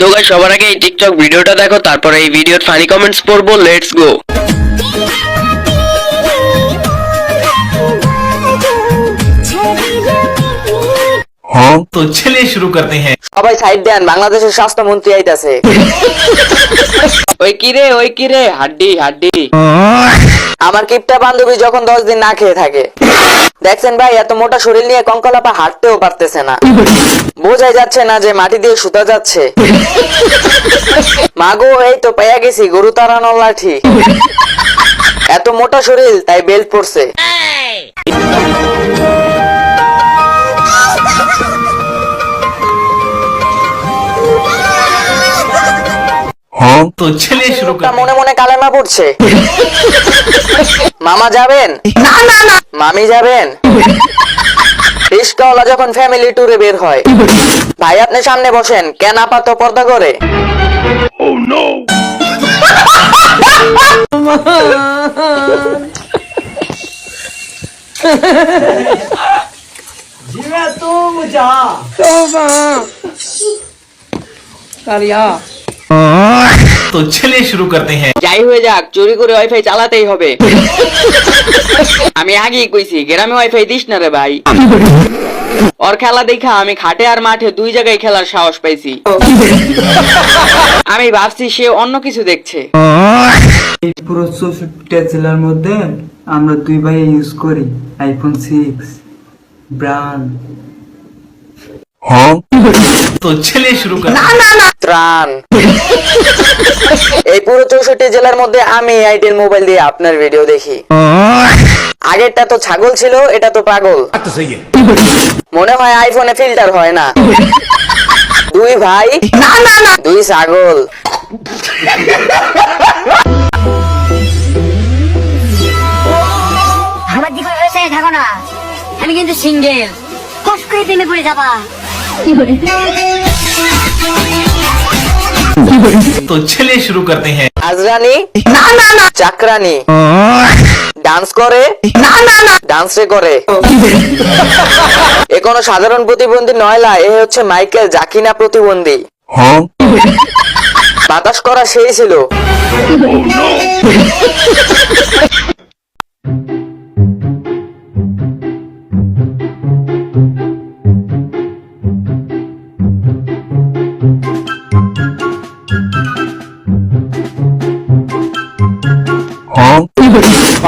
তো গাইস সবার আগে এই টিকটক ভিডিওটা দেখো, তারপরে এই ভিডিওর ফানি কমেন্টস পড়ব লেটস গো হ্যাঁ? তো চলে শুরু করতে হ্যাঁ। সবাই সাইড দেন বাংলাদেশের স্বাস্থ্যমন্ত্রী আইতাছে। ওই কিরে ওই কিরে হাড্ডি হাড্ডি। আমার কিপটা বান্ধবী যখন দশ দিন না খেয়ে থাকে। দেখছেন ভাই এত মোটা শরীর নিয়ে কঙ্কলাপা হাঁটতেও পারতেছে না। বোঝাই যাচ্ছে না যে মাটি দিয়ে সুতা যাচ্ছে। মাগো এই তো পাইয়া গেছি গরু তাড়ানো লাঠি। এত মোটা শরীর তাই বেল্ট পড়ছে তো ছেলে শুরু করে মনে মনে কালেমা পড়ছে। মামা যাবেন? না না না। মামি যাবেন? রিস্কাওয়ালা যখন ফ্যামিলি ট্যুরে বের হয়। ভাই আপনি সামনে বসেন। কেন আপাতত পর্দা করে? Oh, ও নো জিয়া তুম যা। তোবা কারিয়া तो चलिए शुरू करते हैं যাই হয়ে যাক চুরি করে ওয়াইফাই চালাতেই হবে আমি আগেই কইছি গ্রামে ওয়াইফাই দিস না রে ভাই ওর খেলা দেখা আমি খাটে আর মাঠে দুই জায়গায় খেলার সাহস পাইছি আমি ভাবছি সে অন্য কিছু দেখছে এই পুরো চৌষট্টি জেলার মধ্যে আমরা দুই ভাই ইউজ করি আইফোন সিক্স ব্রান্ড तो चलिए शुरू करते हैं ত্রাণ এই পুরো চৌষট্টি জেলার মধ্যে আমি আইটেল মোবাইল দিয়ে আপনার ভিডিও দেখি আগেরটা তো ছাগল ছিল এটা তো পাগল মনে হয় আইফোনে ফিল্টার হয় না দুই ভাই না না না দুই ছাগল আমার দিকে ব্যবসায় থাকো না আমি কিন্তু সিঙ্গেল কষ্ট করে প্রেমে পড়ে যাবা তো চলে শুরু করতে হ্যাঁ আজরানি ना ना ना। চাকরানি ডান্স করে না না না ডান্স করে। এ কোনো সাধারণ প্রতিবন্ধী নয়লা এ হচ্ছে মাইকেল জাকিনা প্রতিবন্ধী। বাতাস করা সেই ছিল।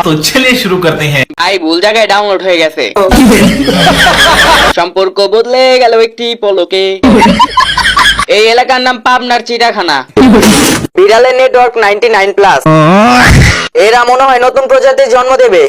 তো চলে শুরু করতে হ্যাঁ আই ভুল জায়গায় ডাউনলোড হয়ে গেছে। সম্পর্ক বদলে গেল একটি পলকে। এই এলাকার নাম পাবনার চিড়াখানা বিড়ালের নেটওয়ার্ক নাইনটি নাইন প্লাস এরা মনে হয় নতুন প্রজাতির জন্ম দেবে।